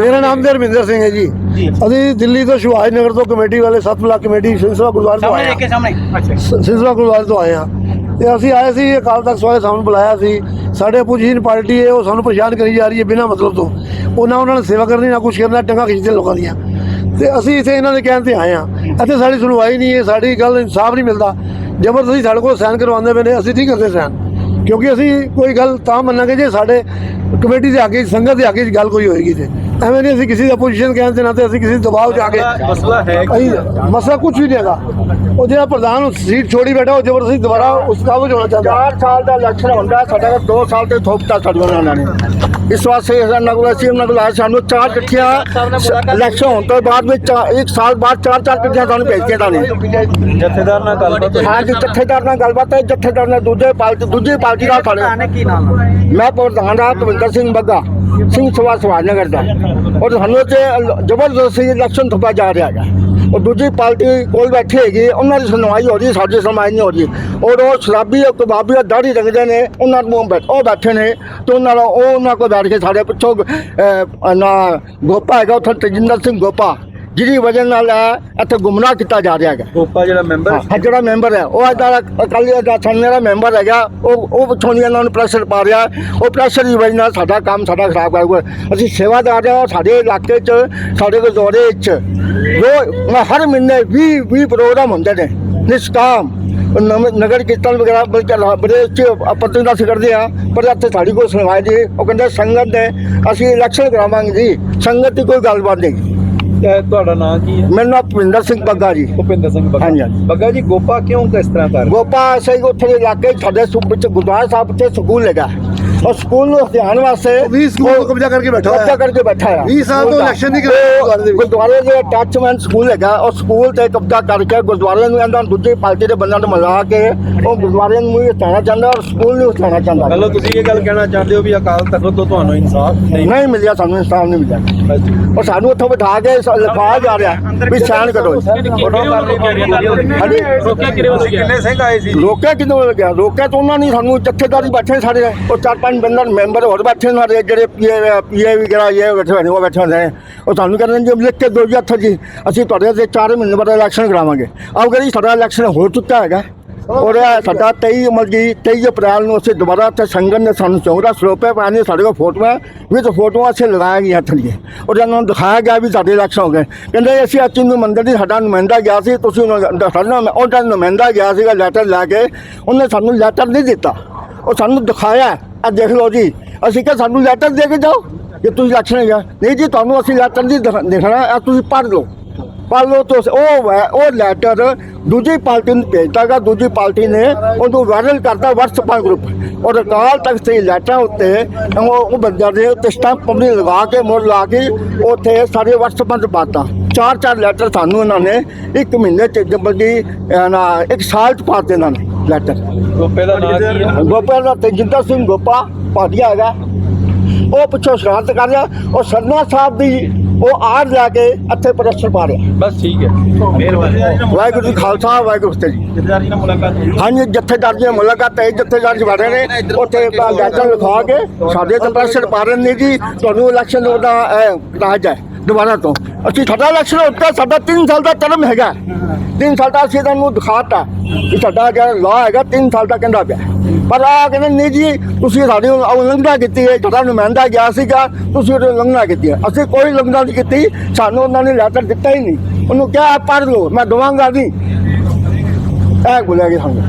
ਮੇਰਾ ਨਾਮ ਧਰਮਿੰਦਰ ਸਿੰਘ ਹੈ ਜੀ। ਅਸੀਂ ਦਿੱਲੀ ਤੋਂ ਸੁਭਾਸ਼ ਨਗਰ ਤੋਂ ਕਮੇਟੀ ਵਾਲੇ ਸੱਤ ਬਲਾਕ ਕਮੇਟੀ ਸਿਲਸਿਲਾ ਗੁਰਦੁਆਰੇ ਤੋਂ ਆਏ ਕੇ ਸਾਹਮਣੇ। ਹਾਂ ਸਿਲਸਿਲਾ ਗੁਰਦੁਆਰੇ ਤੋਂ ਆਏ ਹਾਂ। ਤੇ ਅਸੀਂ ਆਏ ਸੀ ਅਕਾਲ ਤਖਤ ਵਾਲੇ ਸਾਨੂੰ ਬੁਲਾਇਆ ਸੀ। ਸਾਡੇ ਆਪੋਜੀਸ਼ਨ ਪਾਰਟੀ ਹੈ ਉਹ ਸਾਨੂੰ ਪਰੇਸ਼ਾਨ ਕਰੀ ਜਾ ਰਹੀ ਹੈ ਬਿਨਾਂ ਮਤਲਬ ਤੋਂ। ਉਹਨਾਂ ਉਹਨਾਂ ਨੇ ਸੇਵਾ ਕਰਨੀ ਨਾ ਕੁਛ ਕਰਨਾ ਟੰਗਾ ਖਿੱਚਦੇ ਲੋਕਾਂ ਦੀਆਂ। ਤੇ ਅਸੀਂ ਇੱਥੇ ਇਹਨਾਂ ਦੇ ਕਹਿਣ ਤੇ ਆਏ ਹਾਂ। ਇੱਥੇ ਸਾਡੀ ਸੁਣਵਾਈ ਨਹੀਂ ਹੈ ਸਾਡੀ ਗੱਲ ਇਨਸਾਫ ਨਹੀਂ ਮਿਲਦਾ। ਜ਼ਬਰਦਸਤੀ ਸਾਡੇ ਕੋਲ ਸਾਈਨ ਕਰਵਾਉਂਦੇ ਪਏ ਨੇ ਅਸੀਂ ਨਹੀਂ ਕਰਦੇ ਸਾਈਨ। ਕਿਉਂਕਿ ਅਸੀਂ ਕੋਈ ਗੱਲ ਤਾਂ ਮੰਨਾਂਗੇ ਜੇ ਸਾਡੇ ਕਮੇਟੀ ਦੇ ਅੱਗੇ ਸੰਗਤ ਦੇ ਅੱਗੇ ਗੱਲ ਕੋਈ ਹੋਏਗੀ ਤੇ। ਐਵੇਂ ਨਹੀਂ ਅਸੀਂ ਕਿਸੇ ਦੀ ਆਪੋਜੀਸ਼ਨ ਕਹਿਣ ਤੇ ਨਾ ਤੇ ਅਸੀਂ ਕਿਸੇ ਦੇ ਦਬਾਅ 'ਚ ਆ ਕੇ ਮਸਲਾ ਹੈ ਅਸੀਂ ਮਸਲਾ ਕੁਝ ਵੀ ਨਹੀਂ ਹੈਗਾ। ਉਹ ਜਿਹੜਾ ਪ੍ਰਧਾਨ ਸੀਟ ਛੋੜੀ ਬੈਠਾ ਉਹ ਜ਼ਬਰਦਸਤੀ ਦੁਬਾਰਾ ਉਸ ਕਾਬਜ ਹੋਣਾ ਚਾਹੁੰਦਾ। 4 ਸਾਲ ਦਾ ਇਲੈਕਸ਼ਨ ਹੁੰਦਾ ਸਾਡਾ 2 ਸਾਲ ਤੇ ਥੋਪਤਾ ਸਾਡੀਆਂ ਉਹਨਾਂ ਨੇ ਇਸ ਵਾਸਤੇ ਇਹਨਾਂ ਕੋਲ ਅਸੀਂ ਉਹਨਾਂ ਕੋਲ ਆਏ ਸਾਨੂੰ ਚਾਰ ਚਿੱਠੀਆਂ ਇਲੈਕਸ਼ਨ ਹੋਣ ਤੋਂ ਬਾਅਦ ਵਿੱਚ ਇੱਕ ਸਾਲ ਬਾਅਦ ਚਾਰ ਚਾਰ ਚਿੱਠੀਆਂ ਤੁਹਾਨੂੰ ਭੇਜੀਆਂ ਤਾਂ ਨੇ ਜਥੇਦਾਰ ਨਾਲ ਗੱਲਬਾਤ ਹਾਂ ਜੀ ਜਥੇਦਾਰ ਨਾਲ ਗੱਲਬਾਤ ਹੈ ਜਥੇਦਾਰ ਨੇ ਦੂਜੇ ਪਾਰਟੀ ਦੂਜੀ ਪਾਰਟੀ ਨਾਲ ਸਾਡੇ ਕੀ ਨਾਮ ਮੈਂ ਪ੍ਰਧਾਨ ਦਾ ਤਵਿੰਦਰ ਸਿੰਘ ਬੱਗਾ। ਸਿੰਘ ਸਭਾ ਸਵਾਲ ਨਗਰ ਦਾ। ਔਰ ਸਾਨੂੰ ਤੇ ਜ਼ਬਰਦਸਤੀ ਇਲੈਕਸ਼ਨ ਥੱਪਾ ਜਾ ਰਿਹਾ ਹੈਗਾ। ਔਰ ਦੂਜੀ ਪਾਰਟੀ ਕੋਲ ਬੈਠੀ ਹੈਗੀ, ਉਹਨਾਂ ਦੀ ਸੁਣਵਾਈ ਹੋ ਰਹੀ, ਸਾਡੀ ਸੁਣਵਾਈ ਨਹੀਂ ਹੋ ਰਹੀ। ਔਰ ਉਹ ਸ਼ਰਾਬੀ ਉਹ ਕਬਾਬੀ ਉਹ ਦਾੜੀ ਰੰਗਦੇ ਨੇ, ਉਹਨਾਂ ਨੂੰ ਬੈਠ, ਉਹ ਬੈਠੇ ਨੇ, ਤੇ ਉਹਨਾਂ ਨਾਲ ਉਹ ਉਹਨਾਂ ਕੋਲ ਬੈਠ ਕੇ ਸਾਡੇ ਪਿੱਛੋਂ ਨਾ ਗੋਪਾ ਹੈਗਾ, ਉੱਥੇ ਤਜਿੰਦਰ ਸਿੰਘ ਗੋਪਾ। ਜਿਹਦੀ ਵਜ੍ਹਾ ਨਾਲ ਇਹ ਇੱਥੇ ਗੁੰਮਰਾਹ ਕੀਤਾ ਜਾ ਰਿਹਾ ਹੈਗਾ। ਗੋਪਾ ਜਿਹੜਾ ਮੈਂਬਰ ਹਾਂ ਜਿਹੜਾ ਮੈਂਬਰ ਹੈ ਉਹ ਅਦਾ ਅਕਾਲੀ ਦਾ ਸੰਨੇ ਦਾ ਮੈਂਬਰ ਹੈਗਾ। ਉਹ ਉਹ ਪਿੱਛੋਂ ਦੀ ਇਹਨਾਂ ਨੂੰ ਪ੍ਰੈਸ਼ਰ ਪਾ ਰਿਹਾ। ਉਹ ਪ੍ਰੈਸ਼ਰ ਦੀ ਵਜ੍ਹਾ ਨਾਲ ਸਾਡਾ ਕੰਮ ਸਾਡਾ ਖਰਾਬ ਕਰੂਗਾ ਅਸੀਂ ਸੇਵਾਦਾਰ ਹਾਂ ਸਾਡੇ ਇਲਾਕੇ 'ਚ ਸਾਡੇ ਗੁਰਦੁਆਰੇ 'ਚ। ਰੋ ਹਰ ਮਹੀਨੇ 20 20 ਪ੍ਰੋਗਰਾਮ ਹੁੰਦੇ ਨੇ ਨਿਸ਼ਕਾਮ ਨਗਰ ਕੀਰਤਨ ਵਗੈਰਾ ਬਲਕਿ ਬੜੇ ਉੱਚ ਪੱਤਰ ਅਸੀਂ ਕਰਦੇ ਆ ਪਰ ਇੱਥੇ ਸਾਡੀ ਕੋਈ ਸੁਣਵਾਈ ਜੀ। ਉਹ ਕਹਿੰਦੇ ਸੰਗਤ ਨੇ ਅਸੀਂ ਇਲੈਕਸ਼ਨ ਕਰਾਵਾਂਗੇ ਜੀ। ਸੰਗਤ ਦੀ ਕੋਈ ਗੱਲਬਾਤ ਨਹੀਂ। ਤੁਹਾਡਾ ਨਾਂ ਕੀ ਹੈ ਮੇਰਾ ਨਾਮ ਭਵਿੰਦਰ ਸਿੰਘ ਬੱਗਾ ਜੀ ਭੁਪਿੰਦਰ ਸਿੰਘ ਬੱਗਾ ਹਾਂਜੀ, ਹਾਂਜੀ। ਬੱਗਾ ਜੀ ਗੋਪਾ ਕਿਉਂ ਕਿਸ ਤਰ੍ਹਾਂ ਕਰ? ਗੋਪਾ ਸਹੀ ਉੱਥੇ ਦੇ ਇਲਾਕੇ 'ਚ ਸਾਡੇ ਸੂਬੇ ਚ ਗੁਰਦੁਆਰਾ ਸਾਹਿਬ ਤੇ ਸਕੂਲ ਲਗਾ ਉਹ ਸਕੂਲ ਨੂੰ ਹਥਿਆਣ ਵਾਸਤੇ 20 ਸਕੂਲ ਨੂੰ ਕਬਜ਼ਾ ਕਰਕੇ ਬੈਠਾ ਹੋਇਆ ਕਬਜ਼ਾ ਹੈ। ਕਰਕੇ ਬੈਠਾ ਆ 20 ਸਾਲ ਤੋਂ election ਨਹੀਂ ਕਰਾਇਆ ਉਹ ਗੁਰਦੁਆਰੇ ਦੇ ਵਿੱਚ। ਗੁਰਦੁਆਰੇ ਦੇ ਅਟੈਚਮੈਂਟ ਸਕੂਲ ਹੈਗਾ ਉਹ ਸਕੂਲ ਤੇ ਕਬਜ਼ਾ ਕਰਕੇ ਗੁਰਦੁਆਰੇ ਨੂੰ ਇਹਨਾਂ ਦੂਜੀ ਪਾਰਟੀ ਦੇ ਬੰਦਿਆਂ ਨੂੰ ਮਿਲਾ ਕੇ ਉਹ ਗੁਰਦੁਆਰੇ ਨੂੰ ਵੀ ਹਟਾਉਣਾ ਚਾਹੁੰਦਾ ਔਰ ਸਕੂਲ ਨੂੰ ਹਟਾਉਣਾ ਚਾਹੁੰਦਾ। ਮਤਲਬ ਤੁਸੀਂ ਇਹ ਗੱਲ ਕਹਿਣਾ ਚਾਹੁੰਦੇ ਹੋ ਵੀ ਅਕਾਲ ਤਖਤ ਤੋਂ ਤੁਹਾਨੂੰ ਇਨਸਾਫ ਨਹੀਂ ਨਹੀਂ ਮਿਲਿਆ ਸਾਨੂੰ ਇਨਸਾਫ ਨਹੀਂ ਮਿਲਿਆ। ਉਹ ਸਾਨੂੰ ਉੱਥੋਂ ਬਿਠਾ ਕੇ ਲਿਖਾਇਆ ਜਾ ਰਿਹਾ ਵੀ ਸਾਈਨ ਕਰੋ ਸਿੰਘ ਆਏ ਸੀ? ਰੋਕਿਆ ਕਿਦੋਂ ਲੱਗਿਆ ਰੋਕਿਆ ਤਾਂ ਉਹਨਾਂ ਨੇ ਸਾਨੂੰ ਜੱਥੇਦਾਰੀ ਬੈਠੇ ਸਾਡੇ। ਉਹ ਚਾਰ ਚਾਰ ਪੰਜ ਬੰਦਰ ਮੈਂਬਰ ਹੋਰ ਬੈਠੇ ਨੇ ਸਾਡੇ, ਜਿਹੜੇ ਪੀਏ ਪੀਏ ਵਗੈਰਾ ਇਹ ਬੈਠੇ ਹੋਏ ਨੇ ਉਹ ਬੈਠੇ ਹੁੰਦੇ ਨੇ। ਉਹ ਸਾਨੂੰ ਕਹਿੰਦੇ ਨੇ ਜੀ ਲਿਖ ਕੇ ਦੋ ਜੀ ਹੱਥ ਜੀ, ਅਸੀਂ ਤੁਹਾਡੇ ਤੇ 4 ਮਹੀਨੇ ਬਾਅਦ ਇਲੈਕਸ਼ਨ ਕਰਾਵਾਂਗੇ। ਆਓ ਕਹਿੰਦੇ ਸਾਡਾ ਇਲੈਕਸ਼ਨ ਹੋ ਚੁੱਕਾ ਹੈਗਾ। ਔਰ ਸਾਡਾ 23 ਮਤਲਬ ਕਿ 23 ਅਪ੍ਰੈਲ ਨੂੰ ਅਸੀਂ ਦੁਬਾਰਾ ਤੇ ਸੰਗਤ ਨੇ ਸਾਨੂੰ ਚੌਂਦਾ ਸਰੋਪੇ ਪਾਣੇ ਸਾਡੇ ਕੋਲ ਫੋਟੋਆਂ ਵੀ ਤਾਂ ਫੋਟੋਆਂ ਅਸੀਂ ਲਗਾਇਆ ਗਿਆ ਥੱਲੇ ਔਰ ਇਹਨਾਂ ਨੂੰ ਦਿਖਾਇਆ ਗਿਆ ਵੀ ਸਾਡੇ ਇਲੈਕਸ਼ਨ ਹੋ ਗਏ। ਕਹਿੰਦੇ ਅਸੀਂ ਅੱਜ ਨੂੰ ਮੰਦਰ ਦੀ ਸਾਡਾ ਨੁਮਾਇੰਦਾ ਗਿਆ ਸੀ, ਤੁਸੀਂ ਉਹਨਾਂ- ਸਾਡਾ ਨੁਮਾਇੰਦਾ ਗਿਆ ਸੀਗਾ ਲੈਟਰ ਲੈ ਕੇ, ਉਹਨੇ ਸਾਨੂੰ ਲੈਟਰ ਨਹੀਂ ਦਿੱਤਾ। ਉਹ ਸਾਨੂੰ ਦਿਖਾਇਆ। ਆ ਦੇਖ ਲਓ ਜੀ, ਅਸੀਂ ਕਿਹਾ ਸਾਨੂੰ ਲੈਟਰ ਦੇ ਕੇ ਜਾਓ ਕਿ ਤੁਸੀਂ ਇਲੈਕਸ਼ਨ ਗਿਆ ਨਹੀਂ ਜੀ, ਤੁਹਾਨੂੰ ਅਸੀਂ ਲੈਟਰ ਨਹੀਂ ਦਿਖਾ- ਦੇਖਣਾ, ਆ ਤੁਸੀਂ ਪੜ੍ਹ ਲਓ। ਪੜ੍ਹ ਲਓ ਤਾਂ ਉਹ ਉਹ ਲੈਟਰ ਦੂਜੀ ਪਾਰਟੀ ਨੂੰ ਭੇਜਦਾਗਾ ਦੂਜੀ ਪਾਰਟੀ ਨੇ ਉਹਨੂੰ ਵਾਇਰਲ ਕਰਤਾ WhatsApp ਗਰੁੱਪ ਔਰ ਅਕਾਲ ਤੱਕ ਦੇ ਲੈਟਰਾਂ ਉੱਤੇ ਉਹ ਬੰਦਿਆਂ ਦੇ ਉੱਤੇ ਸਟੈਂਪ ਪਬਲਿਕ ਲਗਾ ਕੇ ਮੋੜ ਲਾ ਕੇ ਉੱਥੇ ਸਾਰੇ WhatsApp ਤੇ ਪਾਤਾ। ਚਾਰ ਚਾਰ ਲੈਟਰ ਸਾਨੂੰ ਇਹਨਾਂ ਨੇ ਇੱਕ ਮਹੀਨੇ ਚ ਜਬਰਦੀ ਨਾ ਇੱਕ ਸਾਲ ਚ ਪਾਤੇ ਇਹਨਾਂ ਨੇ। ਲੈਟਰ ਗੋਪੇ ਦਾ ਨਾਂ ਕੀ ਹੈ ਗੋਪਾਲ ਦਾ ਤੇਜਿੰਦਰ ਸਿੰਘ ਗੋਪਾ ਪਾਟਿਆ ਹੈਗਾ। ਉਹ ਪਿੱਛੋਂ ਸ਼ਰਾਰਤ ਕਰ ਰਿਹਾ। ਉਹ ਸਰਨਾ ਸਾਹਿਬ ਦੀ ਉਹ ਆੜ ਜਾ ਕੇ ਇੱਥੇ ਪ੍ਰੈਸ਼ਰ ਪਾ ਰਿਹਾ। ਬਸ ਠੀਕ ਹੈ। ਮਿਹਰਬਾਨੀ ਵਾਹਿਗੁਰੂ ਜੀ ਖਾਲਸਾ ਵਾਹਿਗੁਰੂ ਜੀ ਜਥੇਦਾਰ ਜੀ। ਨਾਲ ਮੁਲਾਕਾਤ ਹੋਈ। ਹਾਂਜੀ ਜਥੇਦਾਰ ਜੀ ਨਾਲ ਮੁਲਾਕਾਤ ਹੈ। ਜਥੇਦਾਰ ਜੀ ਬੜੇ ਨੇ। ਉੱਥੇ ਲੈਟਰ ਲਿਖਾ ਕੇ ਸਾਡੇ ਤੇ ਪ੍ਰੈਸ਼ਰ ਪਾ ਰਹੇ ਨੇ ਜੀ। ਤੁਹਾਨੂੰ ਇਲੈਕਸ਼ਨ ਉਹਦਾ ਰਾਜ ਹੈ ਦੁਬਾਰਾ ਤੋਂ। ਅਸੀਂ ਸਾਡਾ ਇਲੈਕਸ਼ਨ ਉੱਤੇ ਸਾਡਾ 3 ਸਾਲ ਦਾ ਟਰਮ ਹੈਗਾ। 3 ਸਾਲ ਦਾ ਅਸੀਂ ਤੁਹਾਨੂੰ ਦਿਖਾਤਾ ਕਿ ਸਾਡਾ ਜਿਹੜਾ ਲਾ ਹੈਗਾ 3 ਸਾਲ ਦਾ ਕਹਿੰਦਾ ਪਿਆ। ਪਰ ਆ ਕਹਿੰਦੇ, ਨਹੀਂ ਜੀ, ਤੁਸੀਂ ਸਾਡੀ ਉਲੰਘਣਾ ਕੀਤੀ ਹੈ, ਸਾਡਾ ਨੁਮਾਇੰਦਾ ਗਿਆ ਸੀਗਾ, ਤੁਸੀਂ ਉਹਦੀ ਉਲੰਘਣਾ ਕੀਤੀ ਹੈ। ਅਸੀਂ ਕੋਈ ਉਲੰਘਣਾ ਨਹੀਂ ਕੀਤੀ, ਸਾਨੂੰ ਉਹਨਾਂ ਨੇ ਲੈਟਰ ਦਿੱਤਾ ਹੀ ਨਹੀਂ। ਉਹਨੂੰ ਕਿਹਾ, ਪੜ੍ਹ ਲਓ, ਮੈਂ ਦਵਾਂਗਾ ਨਹੀਂ। ਇਹ ਬੋਲਿਆ ਗਿਆ ਸਾਨੂੰ।